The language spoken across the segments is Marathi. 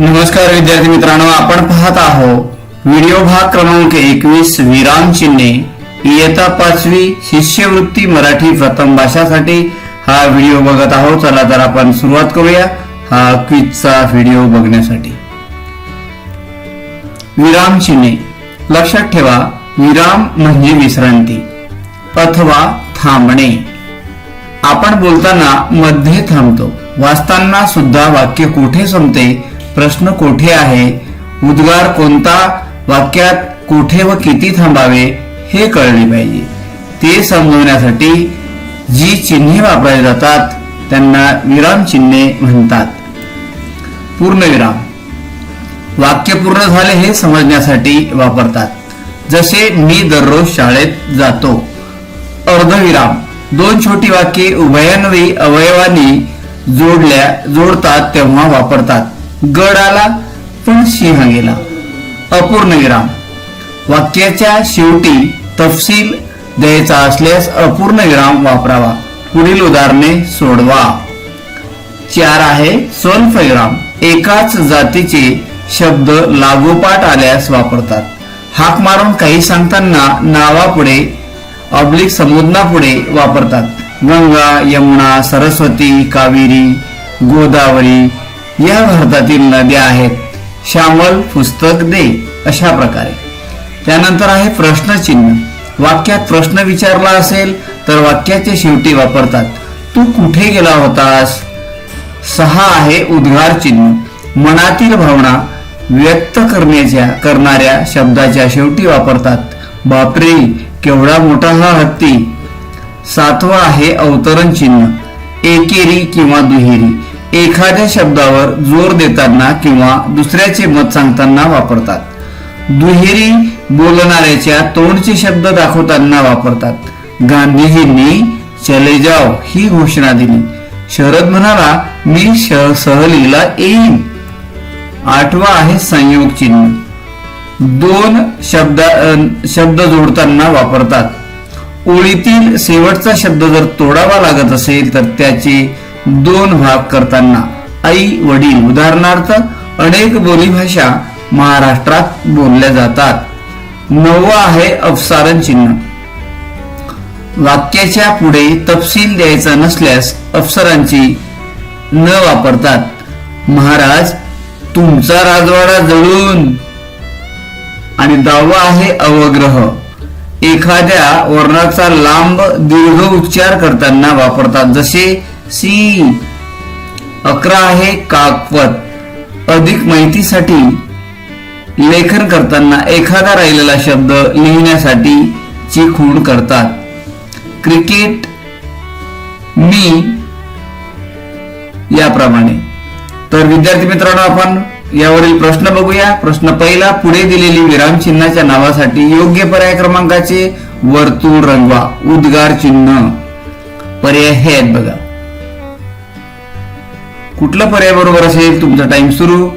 नमस्कार विद्यार्थी मित्रांनो आपण पाहत आहोत व्हिडिओ भाग क्रमांक एकवीस विराम चिन्हे. इयत्ता पाचवी शिष्यवृत्ती मराठी प्रथम भाषासाठी हा व्हिडिओ बघत आहोत. चला तर आपण सुरुवात करूया हा क्विजचा व्हिडिओ बघण्यासाठी. विराम चिन्हे. लक्षात ठेवा विराम म्हणजे विश्रांती अथवा थांबणे. आपण बोलताना मध्ये थांबतो. वाचताना सुद्धा वाक्य कुठे संपते? प्रश्न कोठे आहे? उद्गार कोणता? वाक्यात कोठे व किती थांबावे? हे कळले पाहिजे. ते समजवण्यासाठी जी चिन्हे वापरली जातात त्यांना विराम चिन्हे म्हणतात. पूर्णविराम. वाक्य पूर्ण झाले हे समजण्यासाठी वापरतात. जसे मी दररोज शाळेत जातो. अर्धविराम. दोन छोटी वाक्ये उभयान्वयी अवयवानी जोडल्या जोडतात तेव्हा वापरतात. गड आला पण सिंह गेला. अपूर्ण विराम. वाक्याच्या शेवटी तपशील द्यायचा असल्यास अपूर्ण विराम वापरावा. पुढील उदाहरणे सोडवा. चार आहे स्वल्पविराम एकाच जातीचे शब्द लागोपाठ आल्यास वापरतात. हाक मारून काही सांगताना नावापुढे ऑब्लिक समुद्रापुढे वापरतात. गंगा यमुना सरस्वती कावेरी गोदावरी या भारतातील नद्या आहेत. श्यामल पुस्तक दे अशा प्रकारे. त्यानंतर आहे प्रश्नचिन्ह. वाक्यात प्रश्न विचारला असेल तर वाक्याच्या शेवटी वापरतात तू कुठे गेला होतास? सहा आहे उद्गार चिन्ह. मनातील भावना व्यक्त करण्याच्या करणाऱ्या शब्दाच्या शेवटी वापरतात. बापरे केवढा मोठा हा हत्ती. सातवा आहे अवतरण चिन्ह. एकेरी किंवा दुहेरी. एखाद्या शब्दावर जोर देताना किंवा दुसऱ्याचे मत सांगताना वापरतात. दुहेरी बोलणाऱ्याच्या तोंडचे शब्द दाखवताना वापरतात. गांधीजींनी चले जाओ ही घोषणा दिली. शरद म्हणाला मी सहलीला येईन. आठवा आहे संयोग चिन्ह. दोन शब्द शब्द जोडताना वापरतात. ओळीतील शेवटचा शब्द जर तोडावा लागत असेल तर त्याचे दोन भाग करताना आई वडील उदाहरणार्थ अनेक बोलीभाषा महाराष्ट्रात बोलल्या जातात. नववा आहे अपसारण चिन्ह. वाक्याच्या पुढे तपशील द्यायचा नसल्यास अप्सरांची न वापरतात. महाराज तुमचा राजवाडा जळून. आणि दहावा आहे अवग्रह. एखाद्या वर्णाचा लांब दीर्घ उच्चार करताना वापरतात. जसे सी. अकरा आहे काकवत. अधिक माहितीसाठी लेखन करताना एखादा राहिलेला शब्द लिहिण्यासाठी ची खूण करतात. क्रिकेट मी याप्रमाणे. तर विद्यार्थी मित्रांनो आपण यावरील प्रश्न बघूया. प्रश्न पहिला पुढे दिलेली विराम चिन्हाच्या नावासाठी योग्य पर्याय क्रमांकाचे वर्तुळ रंगवा उद्गार चिन्ह. पर्याय हे आहेत बघा. कुठला पर्याय बरोबर असेल तुमचा टाइम सुरू?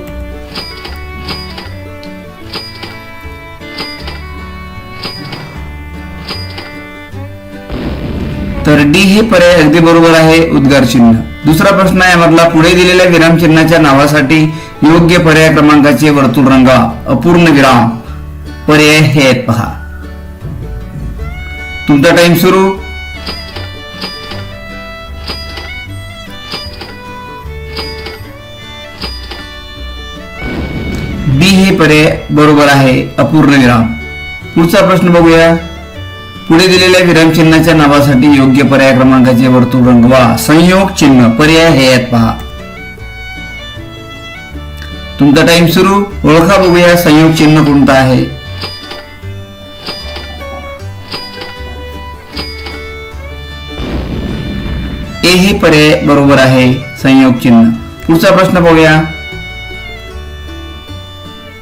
तर डी हे पर्याय अगदी बरोबर आहे उद्गार चिन्ह. दुसरा प्रश्न आहे मधला पुढे दिलेल्या विराम चिन्हाच्या नावासाठी योग्य पर्याय क्रमांकाचे वर्तुळ रंगा अपूर्ण विराम. पर्याय हे आहेत पहा. तुमचा टाइम सुरू. हे पर्याय बरोबर आहे अपूर्ण विराम. पुढचा प्रश्न बघूया. पुढे दिलेल्या विरामचिन्हाच्या नावासाठी योग्य पर्याय क्रमांकाचे वर्तुळ रंगवा. संयोग चिन्ह पर्याय हे आहेत पहा. तुमचा टाइम सुरू. ओळखा बघूया संयोग चिन्ह कोणतं आहे. ए हे पर्याय बरोबर आहे संयोग चिन्ह. पुढचा प्रश्न बघूया.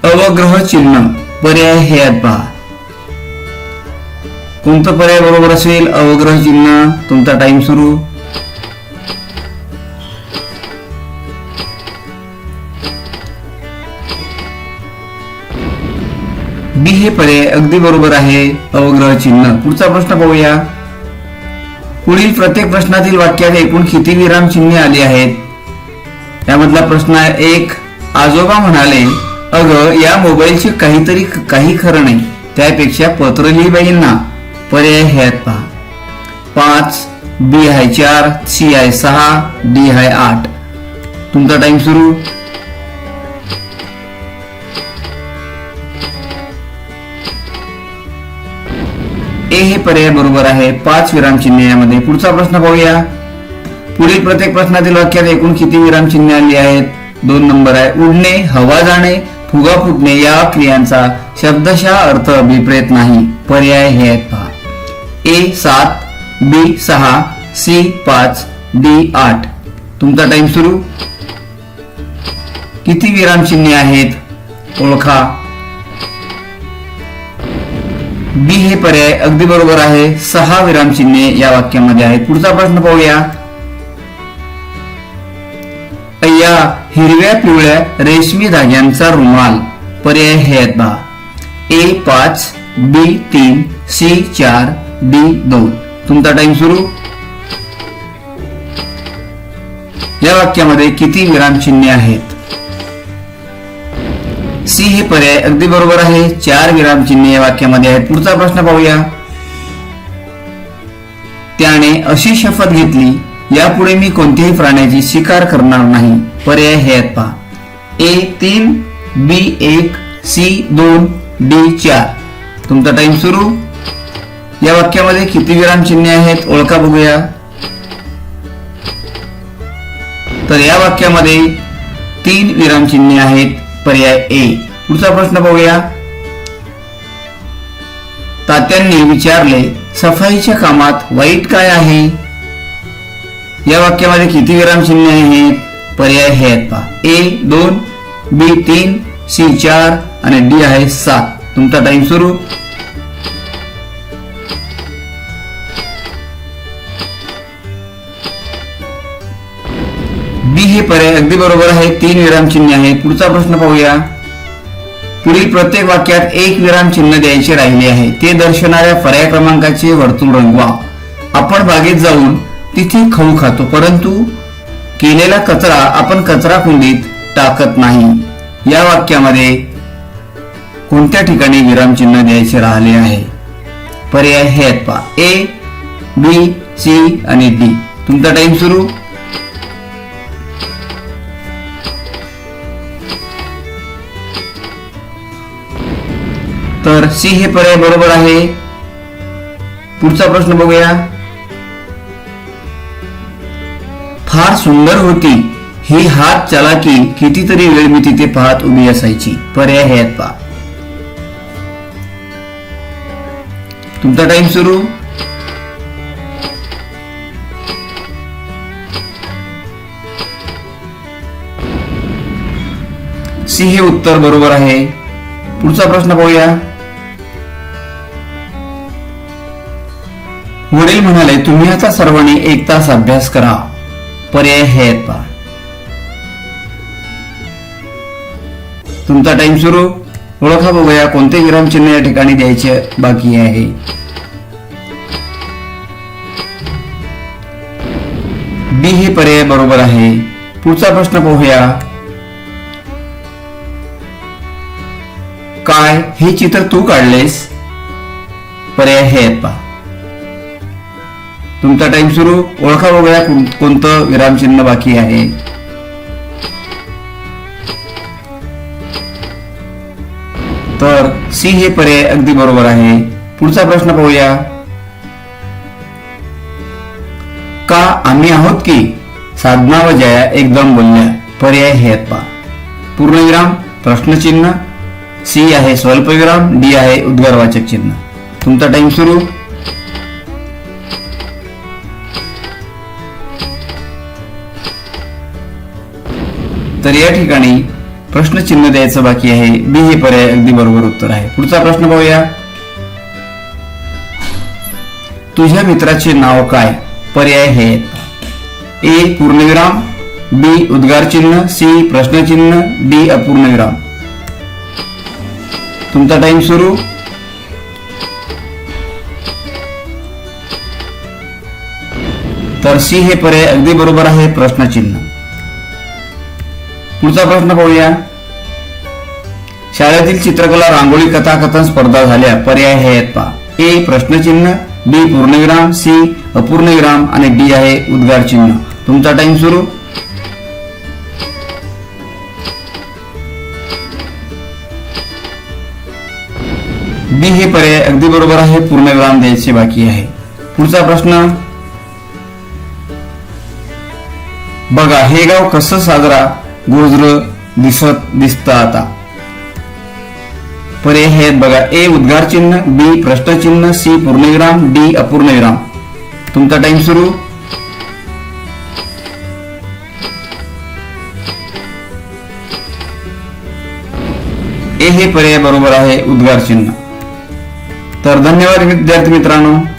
अवग्रह चिन्ह पर्याय हे आहेत पहा. कोणतं पर्याय बरोबर असेल? अवग्रह चिन्ह तुमचा टाइम सुरू. बी हे पर्याय अगदी बरोबर आहे अवग्रह चिन्ह. पुढचा प्रश्न पाहूया. पुढील प्रत्येक प्रश्नातील वाक्यात एकूण किती विराम चिन्हे आली आहेत? त्यामधला प्रश्न एक आजोबा म्हणाले अगं या मोबाईलची काहीतरी काही खरं नाही. त्यापेक्षा पत्र लिही बाईंना पर्याय हे आहेत पहा. पाच बी हाय चार सी आय सहा डी हाय आठ. तुमचा टाइम सुरू. ए हे पर्याय बरोबर आहे. पाच विरामचिन्ह यामध्ये पुढचा प्रश्न पाहूया. पुढील प्रत्येक प्रश्नातील वाक्यात एकूण किती विरामचिन्ह आली आहेत? दोन नंबर आहे. उडणे हवा जाणे फुगा फुटणे या क्रियांचा शब्दशः अर्थ अभिप्रेत नाही. पर्याय हे आहेत पहा. ए सात बी सहा सी पाच डी आठ. तुमचा टाइम सुरू. किती विरामचिन्हे आहेत? ओळखा. बी हे पर्याय अगदी बरोबर आहे. सहा विरामचिन्हे या वाक्यामध्ये आहेत. पुढचा प्रश्न पाहूया. अय्या हिरव्या पिवळ्या रेशमी धाग्यांचा रुमाल. पर्याय हे आहेत बा. ए पाच बी तीन सी चार डी दोन. तुमचा टाइम सुरू. या वाक्यामध्ये किती विरामचिन्हे आहेत? सी हे पर्याय अगदी बरोबर आहे. चार विरामचिन्हे या वाक्यामध्ये आहेत. पुढचा प्रश्न पाहूया. त्याने अशी शपथ घेतली यापुढे मी कोणत्याही प्राण्याची शिकार करणार नाही. पर्याय हे आहेत पहा. ए तीन बी एक सी दोन डी चार. तुमचा टाइम सुरू. या वाक्यामध्ये किती विराम चिन्हे आहेत ओळखा बघूया. तर या वाक्यामध्ये तीन विरामचिन्हे आहेत पर्याय ए पुढचा प्रश्न पाहूया तात्यांनी विचारले सफाईच्या कामात वाईट काय आहे? या वाक्यामध्ये किती विराम चिन्हे आहेत? पर्याय हे आहेत पहा. ए दोन बी तीन सी चार आणि डी आहे सात. तुमचा टाइम सुरू. बी हे पर्याय अगदी बरोबर आहे. तीन विरामचिन्ह आहे पुढचा प्रश्न पाहूया. पुढील प्रत्येक वाक्यात एक विरामचिन्ह द्यायचे राहिले आहे. ते दर्शवणाऱ्या पर्याय क्रमांकाचे वर्तुळ रंगवा. आपण बागेत जाऊन तिथे खाऊ खातो. परंतु केलेला कचरा आपण कचरा कुंडीत टाकत नाही. या वाक्यामध्ये कोणत्या ठिकाणी विरामचिन्ह द्यायचे राहिले आहे? पर्याय हे आहेत पा ए बी सी आणि डी तुमचा टाइम सुरू. तर सी हे पर्याय बरोबर आहे. पुढचा प्रश्न बघूया. फार सुंदर होती. ही हात चलाकी कितीतरी वेळ मी तिथे पाहत उभी असायची. पर्याय हे आहेत तुमचा टाइम सुरू? सी हे उत्तर बरोबर आहे. पुढचा प्रश्न पाहूया. वडील म्हणाले तुम्ही आता सर्वांनी एक तास अभ्यास करा. पर्याय हे पा तुमचा टाइम सुरू? ओळखा बघूया कोणते विरामचिन्ह या ठिकाणी द्यायचे बाकी आहे. बी हे पर्याय बरोबर आहे. पुढचा प्रश्न पाहूया. काय? हे चित्र तू काढलेस? पर्याय हे पा पहा तुमचा टाइम सुरू. ओळखा वगळ्या कोणतं विरामचिन्ह बाकी आहे. तर सी हे पर्याय अगदी बरोबर आहे. पुढचा प्रश्न पाहूया. का आम्ही आहोत की? साधना व जया एकदम बोलल्या पर्याय हे आहेत पूर्णविराम प्रश्नचिन्ह सी आहे स्वल्पविराम डी आहे उद्गारवाचक चिन्ह. तुमचा टाइम सुरू. तर या ठिकाणी प्रश्नचिन्ह द्यायचं बाकी आहे. बी हे पर्याय अगदी बरोबर उत्तर आहे. पुढचा प्रश्न पाहूया तुझ्या मित्राचे नाव काय? पर्याय हे ए पूर्णविराम. बी उद्गार चिन्ह सी प्रश्नचिन्ह. डी अपूर्णविराम. तुमचा टाइम सुरू. तर सी हे पर्याय अगदी बरोबर आहे प्रश्नचिन्ह. पुढचा प्रश्न पाहूया. शाळेतील चित्रकला रांगोळी कथाकथन स्पर्धा झाल्या. पर्याय हे आहेत पहा. ए प्रश्नचिन्ह. बी पूर्णविराम. सी अपूर्णविराम. आणि डी आहे उद्गार चिन्ह. तुमचा टाइम सुरू. बी हे पर्याय. अगदी बरोबर आहे. पूर्णविराम द्यायचे बाकी आहे. पुढचा प्रश्न. बघा हे गाव कसं साजरा गोजर दिसत दिसतं आता. पर्याय हे आहेत बघा ए उद्गार चिन्ह बी प्रश्नचिन्ह सी पूर्णविराम डी अपूर्णविराम. तुमचा टाइम सुरू. ए हे पर्याय बरोबर आहे उद्गार चिन्ह. तर धन्यवाद विद्यार्थी मित्रांनो.